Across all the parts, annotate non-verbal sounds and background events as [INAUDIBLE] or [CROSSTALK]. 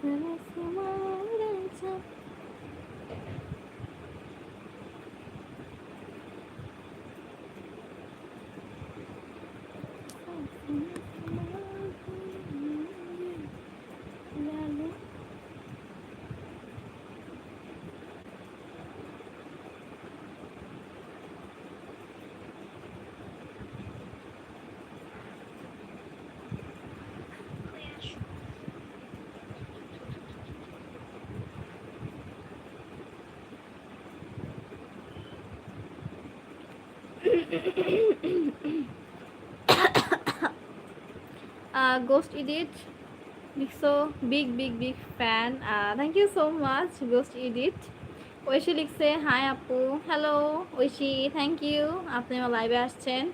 Sama-sama [COUGHS] Edit, so big, big, big fan. Uh, thank you so much, Ghost Edit. Oishi লিখছে hi আপু hello Oishi thank you আপনি আমার লাইভে আসছেন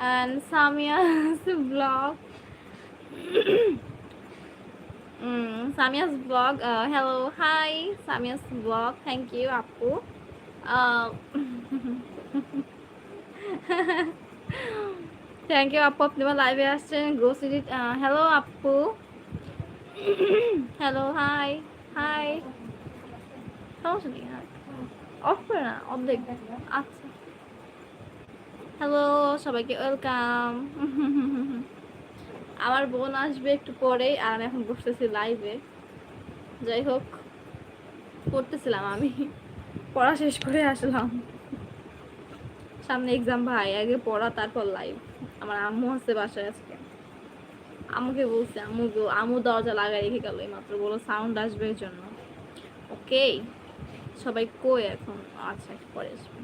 and Samia's blog Samia's blog hello hi Samia's blog thank you আপু thank you আপু আপনি লাইভে আসছেন। গ্রোসারি হ্যালো আপু হ্যালো হাই হাই সমস্যা নেই অফ করে না, অর্ধেক। আচ্ছা। হ্যালো সবাইকে ওয়েলকাম আমার বোন আসবে একটু পরেই আর আমি এখন বসতেছি লাইভে যাই হোক পড়তেছিলাম আমি। পড়া শেষ করে আসলাম। সামনে এক্সাম ভাই, আগে পড়া, তারপর লাইভ আমার আম্মু আছে বাসায় আজকে। আম্মুকে বলছে, আম্মু আম্মু দরজা লাগাই রেখে গেল মাত্র বলো সাউন্ড আসবে এর জন্য। ওকে সবাই কই এখন? আচ্ছা পরে আসবে।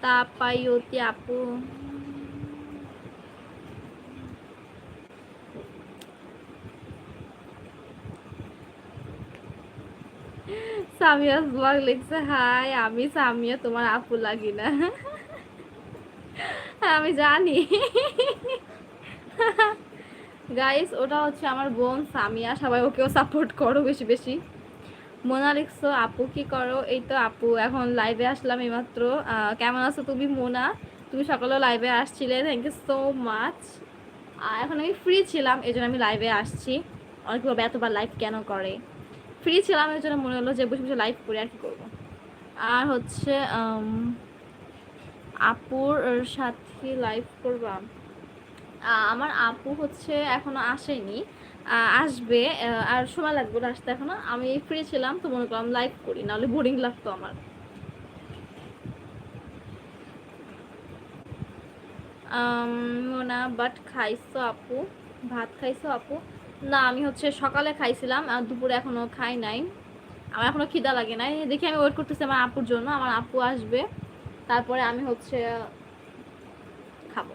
তাপাইয়তি আপু। সামিয়া ব্লগ লিখছে, হাই, আমি সামিয়া, তোমার আপু লাগি না আমি জানি। গাইস ওটা হচ্ছে আমার বোন সামিয়া, সবাই ওকেও সাপোর্ট করো বেশি বেশি। মোনা লিখছো, আপু, কি করো? এই তো আপু, এখন লাইভে আসলাম এইমাত্র। কেমন আছো তুমি, মোনা? তুমি সকালেও লাইভে আসছিলে থ্যাংক ইউ সো মাচ এখন আমি ফ্রি ছিলাম এই জন্য আমি লাইভে আসছি। অনেকে এতবার লাইভ কেন করে? ফ্রি ছিলাম, এর জন্য মনে হলো যে বসে বসে লাইভ করে, আর কি করব? আর হচ্ছে আপুর সাথে লাইভ করবা আমার আপু হচ্ছে এখনও আসেনি। আসবে আর সময় লাগবে না আসতে এখনও। আমি ফ্রি ছিলাম, তো মনে করলাম লাইভ করি, নাহলে বোরিং লাগতো আমার। মোনা বাট খাইছো আপু? ভাত খাইছো আপু? না, আমি হচ্ছে সকালে খাইছিলাম, আর দুপুরে এখনও খাই নাই। আমার এখনও খিদা লাগে নাই। দেখি আমি ওয়েট করতেছি আমার আপুর জন্য, আমার আপু আসবে। তারপরে আমি হচ্ছে খাব।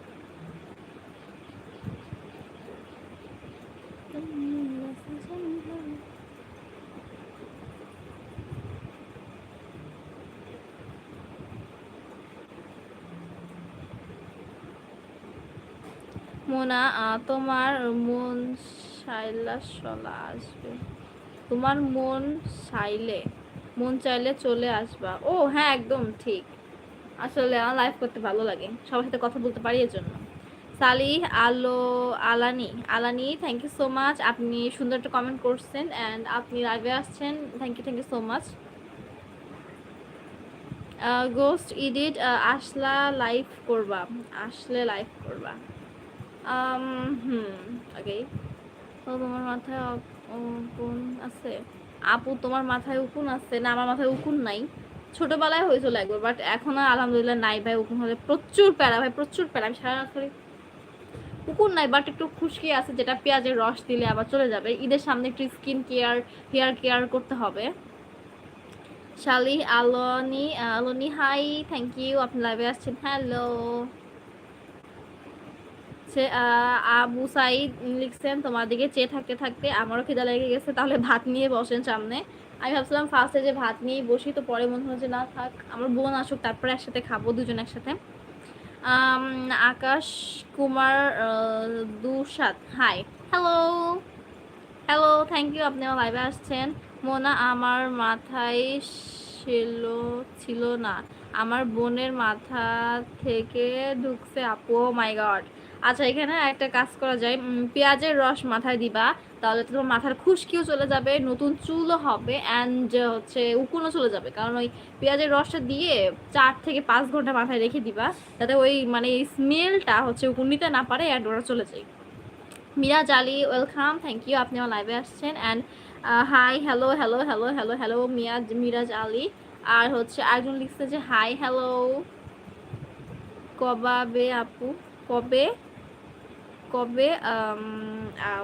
মোনা তোমার মন চলা আসবে। তোমার মন চাইলে মন চাইলে চলে আসবা। ও হ্যাঁ একদম ঠিক। আসলে আমার লাইভ করতে ভালো লাগে সবার সাথে কথা বলতে পারি এর জন্য সালিহ, আলো, আলানি। আলানি থ্যাংক ইউ সো মাচ আপনি সুন্দর একটা কমেন্ট করছেন অ্যান্ড আপনি লাইভে আসছেন। Thank you thank you so much ghost edit আসলা লাইভ করবা। আসলে লাইভ করবা। হুম ওকে তো তোমার মাথায় উকুন আছে? আপু, তোমার মাথায় উকুন আছে? না, আমার মাথায় উকুন নাই। ছোটবেলায় হয়েছিল একবার বাট এখন আর আলহামদুলিল্লাহ নাই ভাই, উকুন হলে প্রচুর প্যারা ভাই, প্রচুর প্যারা। আমি সারা রাত উকুন নাই বাট একটু খুশকি আছে, যেটা পেঁয়াজের রস দিলে আবার চলে যাবে। ঈদের সামনে একটু স্কিন কেয়ার হেয়ার কেয়ার করতে হবে। শালি, Aloni Aloni hi thank you আপনি লাইভে আসছেন। হ্যালো হচ্ছে আবু সাইদ লিখছেন, তোমার দিকে চেয়ে থাকতে থাকতে আমারও খিদা লেগে গেছে, তাহলে ভাত নিয়ে বসেন সামনে। আমি ভাবছিলাম ফার্স্টে যে ভাত নিয়ে বসি, তো পরে মনে হচ্ছে, না, থাক, আমার বোন আসুক, তারপরে একসাথে খাব, দুজন একসাথে। Akash Kumar Dusad hi hello hello thank you আপনি আমার লাইভে আসছেন। মোনা, আমার মাথায় ছিল ছিল না, আমার বোনের মাথা থেকে ঢুকছে, আপু মাই গড আচ্ছা এখানে একটা কাজ করা যায়। পেঁয়াজের রস মাথায় দিবা, তাহলে তোমার মাথার খুশকিও চলে যাবে, নতুন চুলও হবে অ্যান্ড হচ্ছে উকুনও চলে যাবে। কারণ ওই পেঁয়াজের রসটা দিয়ে চার থেকে পাঁচ ঘণ্টা মাথায় রেখে দিবা, যাতে ওই মানে স্মেলটা হচ্ছে উকুন নিতে না পারে অ্যান্ড ওরা চলে যায়। Miraj Ali welcome thank you আপনি আমার লাইভে আসছেন and hi hello hello hello hello hello Miaz Miraj Ali আর হচ্ছে একজন লিখছে যে হাই হ্যালো কবাবে আপু, কবে? কবে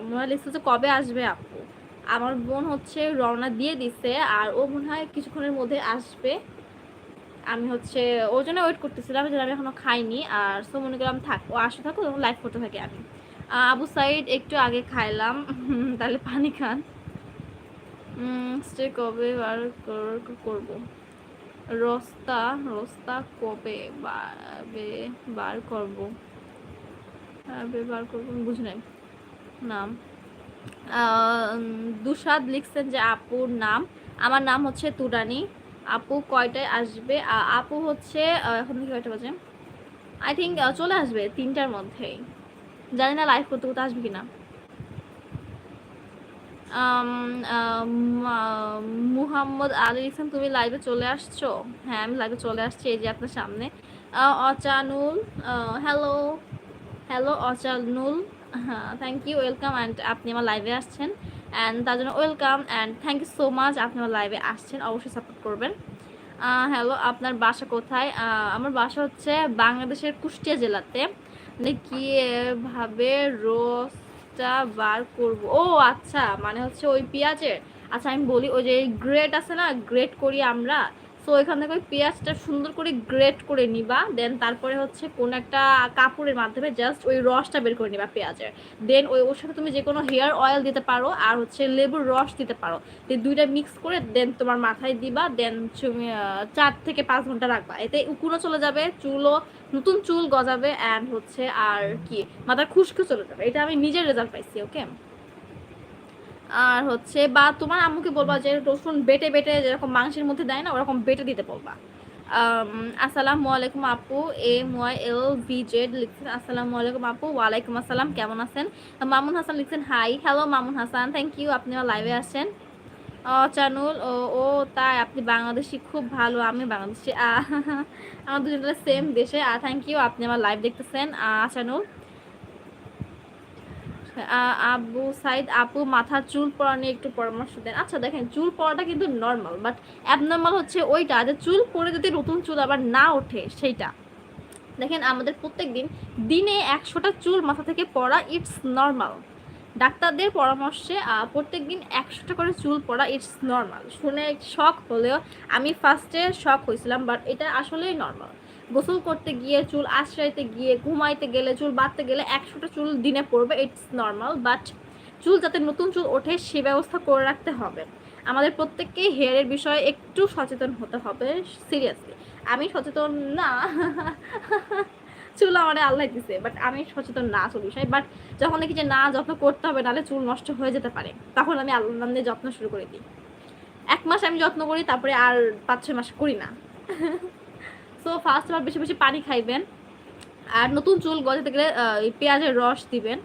মনে লিখছে যে কবে আসবে আপু? আমার বোন হচ্ছে রওনা দিয়ে দিছে, আর ও মনে হয় কিছুক্ষণের মধ্যে আসবে। আমি হচ্ছে, ওর জন্য ওয়েট করতেছিলাম যে আমি এখনও খাইনি। আর সো মনে করলাম, থাক, ও আসে থাকো তখন লাইভ করতে থাকি আমি। আবু সাইড একটু আগে খাইলাম তাহলে পানি খান। স্টে কবে বার কর- করব? রস্তা রস্তা কবে বার করব? বে বার করব বুঝি নাই। নাম। দুসাদ লিখছেন যে আপুর নাম। আমার নাম হচ্ছে তুরানি। আপু কয়টায় আসবে? আপু হচ্ছে এখন থেকে কয়টা বাজে? আই থিঙ্ক চলে আসবে তিনটার মধ্যেই। জানি না লাইভ করতে করতে আসবে আম, আম, মুহাম্মদ আলী ইসলাম তুমি লাইভে চলে আসছো? হ্যাঁ আমি লাইভে চলে আসছি এই যে আপনার সামনে। অচানুল হ্যালো হ্যালো অচানুল হ্যাঁ থ্যাংক ইউ ওয়েলকাম অ্যান্ড আপনি আমার লাইভে আসছেন। অ্যান্ড তার জন্য welcome and thank you so much আপনি আমার লাইভে আসছেন। অবশ্যই সাপোর্ট করবেন। হ্যালো, আপনার বাসা কোথায়? আমার বাসা হচ্ছে বাংলাদেশের কুষ্টিয়া জেলাতে। মানে কীভাবে রোস্টটা বার করব? ও আচ্ছা মানে হচ্ছে ওই পেঁয়াজের। আচ্ছা আমি বলি, ওই যে গ্রেট আছে না গ্রেট করি আমরা। সো এখান থেকে ওই পেঁয়াজটা সুন্দর করে গ্রেট করে নিবা দেন তারপরে হচ্ছে কোন একটা কাপড়ের মাধ্যমে জাস্ট ওই রসটা বের করে নিবা পেঁয়াজের। দেন ওই ওর সাথে তুমি যে কোনো হেয়ার অয়েল দিতে পারো আর হচ্ছে লেবুর রস দিতে পারো। দুইটা মিক্স করে দেন তোমার মাথায় দিবা দেন তুমি চার থেকে পাঁচ ঘণ্টা রাখবা। এতে উকুনও চলে যাবে, চুলও, নতুন চুল গজাবে অ্যান্ড হচ্ছে আর কি, মাথার খুশকি চলে যাবে। এটা আমি নিজের রেজাল্ট পাইছি ওকে আর হচ্ছে বা তোমার আম্মুকে বলবা যে রসুন বেটে বেটে যেরকম মাংসের মধ্যে দেয় না ওরকম বেটে দিতে বলবা। আসসালামু আলাইকুম আপু A Y L V Z লিখছেন। আসসালামু আলাইকুম আপু ওয়ালাইকুম আসসালাম কেমন আছেন? মামুন হাসান লিখছেন hi hello Mamun Hasan thank you আপনি আমার লাইভে আসছেন। ও চানুল ও ও তাই আপনি বাংলাদেশি খুব ভালো আমি বাংলাদেশি। আমার দুজনের সেম দেশে থ্যাংক ইউ আপনি আমার লাইভ দেখতেছেন। আহ, চানুল আ- আবু সাইদ, আপু মাথার চুল পড়া নিয়ে একটু পরামর্শ দেন। আচ্ছা দেখেন, চুল পড়াটা কিন্তু নর্মাল বাট অ্যাবনর্মাল হচ্ছে ওইটা যে চুল পড়ে যদি নতুন চুল আবার না ওঠে, সেইটা। দেখেন, আমাদের প্রত্যেক দিন দিনে একশোটা চুল মাথা থেকে পড়া ইটস নর্মাল ডাক্তারদের পরামর্শে প্রত্যেক দিন একশোটা করে চুল পড়া ইটস নর্মাল শুনে শখ হলেও, আমি ফার্স্টে শখ হয়েছিলাম বাট এটা আসলেই নর্মাল গোসল করতে গিয়ে চুল আশ্রয়তে গিয়ে, ঘুমাইতে গেলে, চুল বাঁধতে গেলে একশোটা চুল দিনে পড়বে ইটস নর্মাল বাট চুল যাতে নতুন চুল ওঠে সে ব্যবস্থা করে রাখতে হবে। আমাদের প্রত্যেককেই হেয়ারের বিষয়ে একটু সচেতন হতে হবে সিরিয়াসলি আমি সচেতন না, [LAUGHS] চুল আমার আল্লাহ দিছে বাট আমি সচেতন না চুল বিষয়ে বাট যখন দেখি যে না, যত্ন করতে হবে, নাহলে চুল নষ্ট হয়ে যেতে পারে, তখন আমি আল্লাহ নাম যত্ন শুরু করে দিই। এক মাস আমি যত্ন করি, তারপরে আর পাঁচ ছয় মাস করি না। [LAUGHS] সো ফার্স্ট অফ অল বেশি বেশি পানি খাইবেন। আর নতুন চুল গজাতে গেলে পেঁয়াজের রস দিবেন।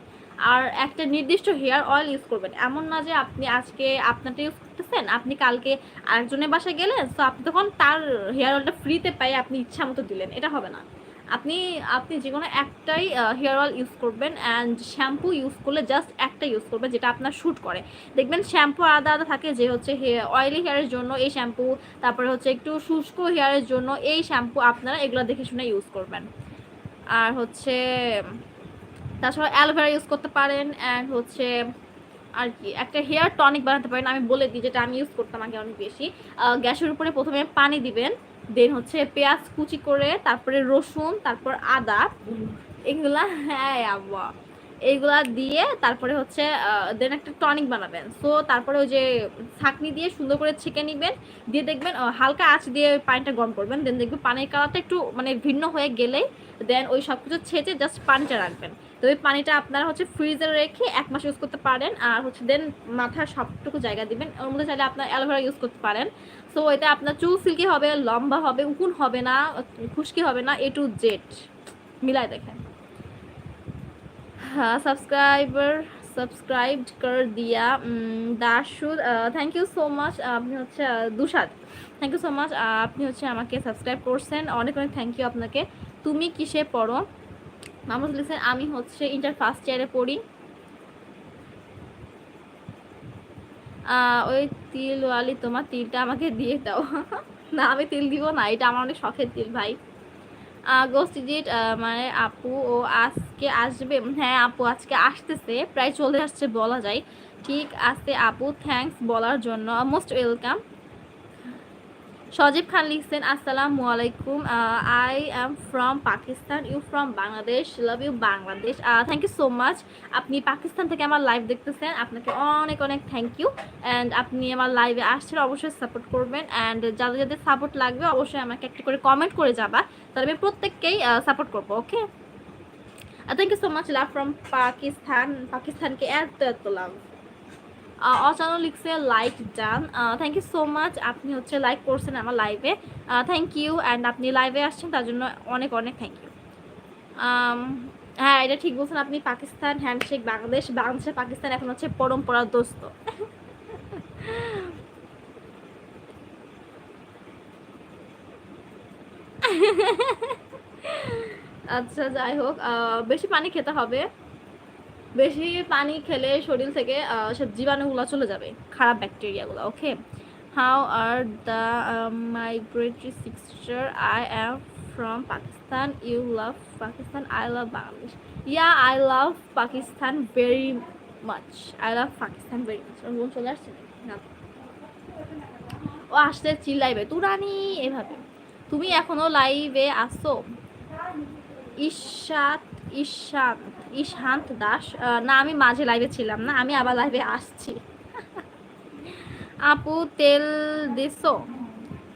আর একটা নির্দিষ্ট হেয়ার অয়েল ইউজ করবেন। এমন না যে আপনি আজকে আপনারটা ইউজ করতেছেন, আপনি কালকে আরেকজনের বাসায় গেলেন সো আপনি তখন তার হেয়ার অয়েলটা ফ্রিতে পাই আপনি ইচ্ছা মতো দিলেন। এটা হবে না। আপনি আপনি যে কোনো একটাই হেয়ার অয়েল ইউজ করবেন অ্যান্ড শ্যাম্পু ইউজ করলে জাস্ট একটা ইউজ করবেন যেটা আপনার শ্যুট করে। দেখবেন শ্যাম্পু আলাদা আলাদা থাকে যে হচ্ছে অয়েলি হেয়ারের জন্য এই শ্যাম্পু তারপরে হচ্ছে একটু শুষ্ক হেয়ারের জন্য এই শ্যাম্পু আপনারা এগুলো দেখে শুনে ইউজ করবেন। আর হচ্ছে তাছাড়া অ্যালোভেরা ইউজ করতে পারেন অ্যান্ড হচ্ছে আর কি, একটা হেয়ার টনিক বানাতে পারেন। আমি বলে দিই যেটা আমি ইউজ করতাম আগে অনেক বেশি। গ্যাসের উপরে প্রথমে পানি দিবেন। দেন হচ্ছে পেঁয়াজ কুচি করে, তারপরে রসুন, তারপর আদা। এগুলা হ্যাঁ আব্বা। এইগুলা দিয়ে তারপরে হচ্ছে দেন একটা টনিক বানাবেন। সো তারপরে ওই যে ছাকনি দিয়ে সুন্দর করে ছেঁকে নিবেন। দিয়ে দেখবেন হালকা আঁচ দিয়ে ওই পানিটা গরম করবেন। দেন দেখবেন পানির কালারটা একটু মানে ভিন্ন হয়ে গেলেই, দেন ওই সব কিছু ছেঁচে জাস্ট পানিটা রাখবেন। তো ওই পানিটা আপনারা হচ্ছে ফ্রিজে রেখে এক মাস ইউজ করতে পারেন। আর হচ্ছে দেন মাথার সবটুকু জায়গা দিবেন। ওর মধ্যে চাইলে আপনার অ্যালোভেরা ইউজ করতে পারেন। সো এটা আপনার চুল সিল্কি হবে, লম্বা হবে, উকুন হবে না, খুশকি হবে না এ টু জেড মিলাই দেখেন। হ্যাঁ সাবস্ক্রাইবার সাবস্ক্রাইব কর দিয়া Dasud thank you so much আপনি হচ্ছে Dusad. Thank you so much আপনি হচ্ছে আমাকে সাবস্ক্রাইব করছেন। অনেক অনেক থ্যাংক ইউ আপনাকে। তুমি কিসে পড়ো? মামুদ লিখছেন আমি হচ্ছে ইন্টার ফার্স্ট ইয়ারে পড়ি। ওই তিলওয়ালি তোমার তিলটা আমাকে দিয়ে দাও। [LAUGHS] না, আমি তিল দিব না, এটা আমার অনেক শখের তিল ভাই। গোস্টিজিট মানে আপু ও আজকে আসবে হ্যাঁ আপু আজকে আসতেছে, প্রায় চলে আসছে বলা যায়। ঠিক আছে আপু থ্যাঙ্কস বলার জন্য মোস্ট ওয়েলকাম সজীব খান লিখছেন, আসসালামু আলাইকুম I am from Pakistan you from Bangladesh love you Bangladesh thank you so much আপনি পাকিস্তান থেকে আমার লাইভ দেখতেছেন, আপনাকে অনেক অনেক থ্যাংক ইউ অ্যান্ড আপনি আমার লাইভে আসছেন, অবশ্যই সাপোর্ট করবেন অ্যান্ড যাদের যাদের সাপোর্ট লাগবে, অবশ্যই আমাকে একটা করে কমেন্ট করে যাবা, তাহলে আমি প্রত্যেককেই সাপোর্ট করব okay thank you so much love from Pakistan পাকিস্তানকে এত এত লাভ অচানো লিখছে like done thank you so much আপনি হচ্ছে লাইক করছেন আমার লাইভে থ্যাংক ইউ অ্যান্ড আপনি লাইভে আসছেন, তার জন্য অনেক অনেক থ্যাংক ইউ হ্যাঁ এটা ঠিক বলছেন আপনি। পাকিস্তান হ্যান্ডশেক বাংলাদেশ বাংলাদেশে পাকিস্তান এখন হচ্ছে পরম্পরা দোস্ত আচ্ছা যাই হোক বেশি পানি খেতে হবে। বেশি পানি খেলে শরীর থেকে সব জীবাণুগুলো চলে যাবে, খারাপ ব্যাকটেরিয়াগুলো, okay? How are the migratory sister I am from Pakistan you love Pakistan I love Bangladesh yeah I love Pakistan very much I love Pakistan very much বোন চলে আসছে? না। ও আসতে চিল্লাইবে, তুরানি, এভাবে। তুমি এখনও লাইভে আসো ঈশাত ঈশান্ত ঈশান্ত দাস না, আমি মাঝে লাইভে ছিলাম না, আমি আবার লাইভে আসছি। আপু, তেল দিছো?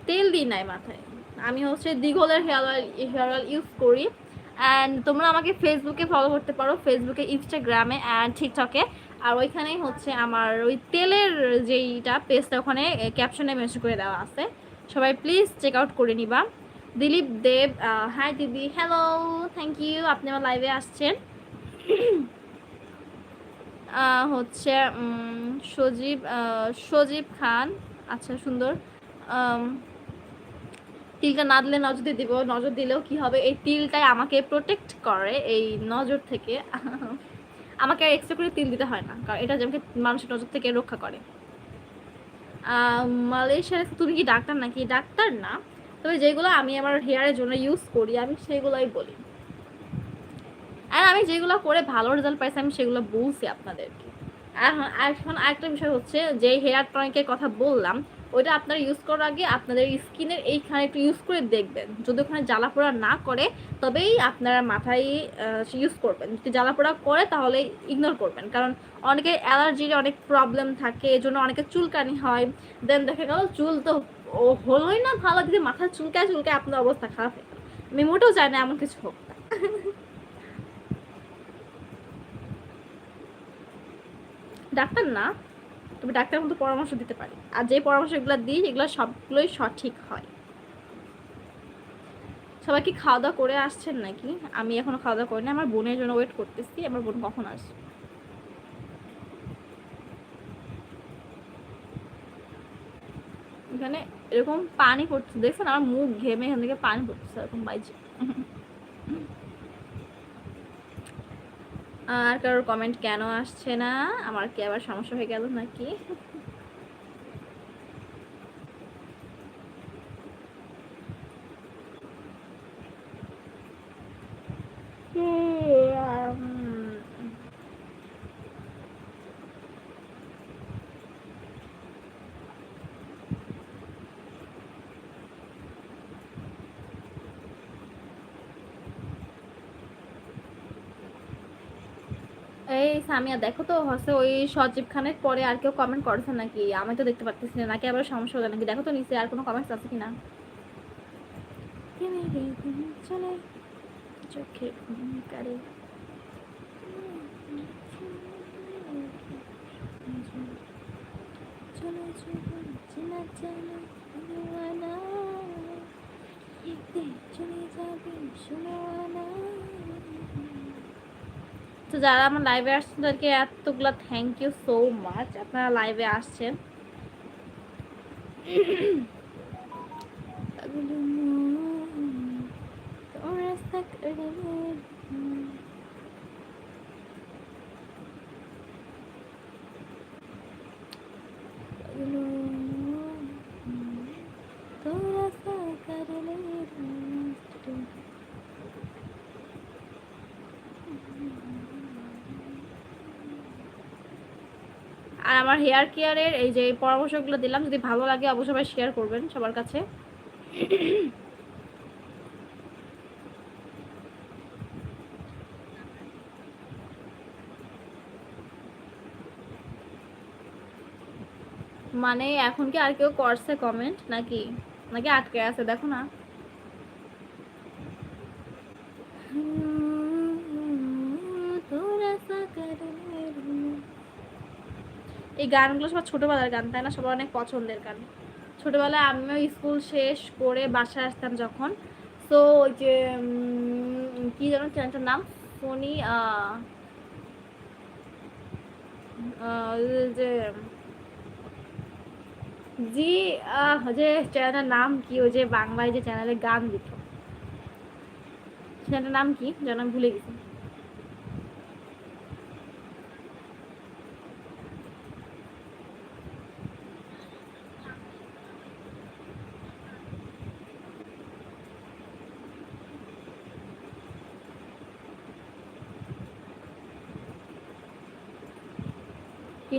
তেল দিই নাই মাথায়। আমি হচ্ছে দিঘলের hair oil hair oil use করি। অ্যান্ড তোমরা আমাকে ফেসবুকে ফলো করতে পারো ফেসবুকে ইনস্টাগ্রামে অ্যান্ড টিকটকে আর ওইখানেই হচ্ছে আমার ওই তেলের যেইটা পেজটা ওখানে ক্যাপশনে মেসেজ করে দেওয়া আছে। সবাই প্লিজ চেক আউট করে নিবা। দিলীপ দেব হাই দিদি হ্যালো থ্যাংক ইউ আপনি আমার লাইভে আসছেন। হচ্ছে সজীব সজীব খান। আচ্ছা সুন্দর। তিলটা না দিলে নজর দিয়ে দিব, নজর দিলেও কি হবে? এই তিলটাই আমাকে প্রোটেক্ট করে এই নজর থেকে। আমাকে আর এক্সট্রা করে তিল দিতে হয় না, কারণ এটা যে আমাকে মানুষের নজর থেকে রক্ষা করে। মালয়েশিয়ার তুমি কি ডাক্তার নাকি? ডাক্তার না। তবে যেগুলো আমি আমার হেয়ারের জন্য ইউজ করি, আমি সেগুলোই বলি। আর আমি যেগুলো করে ভালো রেজাল্ট পাইছি, আমি সেগুলো বলছি আপনাদেরকে। আর এখন এখন আরেকটা বিষয় হচ্ছে যে হেয়ার টনিকের কথা বললাম, ওইটা আপনারা ইউজ করার আগে আপনাদের স্কিনের এইখানে একটু ইউজ করে দেখবেন। যদি ওখানে জ্বালা পোড়া না করে, তবেই আপনারা মাথায় ইউজ করবেন। যদি জ্বালা পোড়া করে, তাহলে ইগনোর করবেন। কারণ অনেকের অ্যালার্জির অনেক প্রবলেম থাকে এই জন্য অনেকের চুলকানি হয়। দেন দেখা গেল চুল তো ও হলোই না ভালো, যদি মাথা চুলকায় চুলকায় আপনার অবস্থা খারাপ হয়ে গেল। আমি মোটেও চাই না, এমন কিছু হোক না। [LAUGHS] ডাক্তার না, তবে ডাক্তার মতো পরামর্শ দিতে পারি। আর যে পরামর্শগুলো দিই, এগুলো সবগুলোই সঠিক হয়। সবাই কি খাওয়া দাওয়া করে আসছেন নাকি? আমি এখনও খাওয়া দাওয়া করিনি, আমার বোনের জন্য ওয়েট করতেছি, আমার বোন কখন আসবে? এখানে এরকম পানি পড়ছে, দেখছেন? আমার মুখ ঘেমে এখান থেকে পানি পড়ছে, এরকম বাইছে আর কারোর কমেন্ট কেন আসছে না? আমার কি আবার সমস্যা হয়ে গেল নাকি উম, এই সামিয়া দেখো তো, হচ্ছে ওই সজীব খানের পরে আর কেউ কমেন্ট করেছে নাকি? আমি তো দেখতে পাচ্ছি না, নাকি আবার সমস্যা হলো নাকি? দেখো তো নিচে আর কোনো কমেন্টস আছে কিনা? চলে চোখে কারে চলে চলে যাবে শোনা তো যারা আমার লাইভে আসছেন তাদেরকে এতগুলো থ্যাংক ইউ সো মাচ আপনারা লাইভে আসছেন সাকরে আর আমার হেয়ার কেয়ারের এই যে পরামর্শগুলো দিলাম, যদি ভালো লাগে অবশ্যই শেয়ার করবেন সবার কাছে। মানে এখন কি আর কেউ করছে কমেন্ট নাকি? নাকি আটকে আছে? দেখো না তোরা সাকারের এই গানগুলো সবার ছোটোবেলার গান, তাই না? সবার অনেক পছন্দের গান। ছোটোবেলায় আমিও স্কুল শেষ করে বাসায় আসতাম যখন। তো ওই যে কী যেন চ্যানেলটার নাম? ফোনি যে, জি যে চ্যানেলটার নাম কি? ওই যে বাংলায় যে চ্যানেলে গান দিত চ্যানেলটার নাম কি? যেন আমি ভুলে গেছি।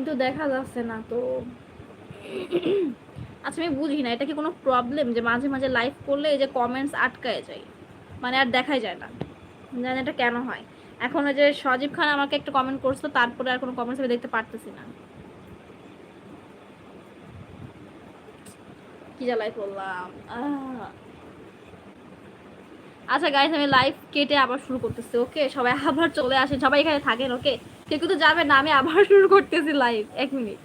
কিন্তু দেখা যাচ্ছে না তো। আচ্ছা আমি বুঝি না, এটা কি কোনো প্রবলেম যে মাঝে মাঝে লাইভ করলে এই যে কমেন্টস আটকায় যায়? মানে আর দেখাই যায় না। জানি এটা কেন হয়। এখন ওই যে সজীব খান আমাকে একটা কমেন্ট করছিল, তারপরে আর কোনো কমেন্টস আমি দেখতে পারতেছি না। কি জ্বালাই করলাম। আচ্ছা গাইস আমি লাইভ কেটে আবার শুরু করতেছি ওকে সবাই আবার চলে আসেন, সবাই এখানে থাকেন ওকে কেউ কিন্তু যাবে না আমি আবার শুরু করতেছি লাইভ এক মিনিট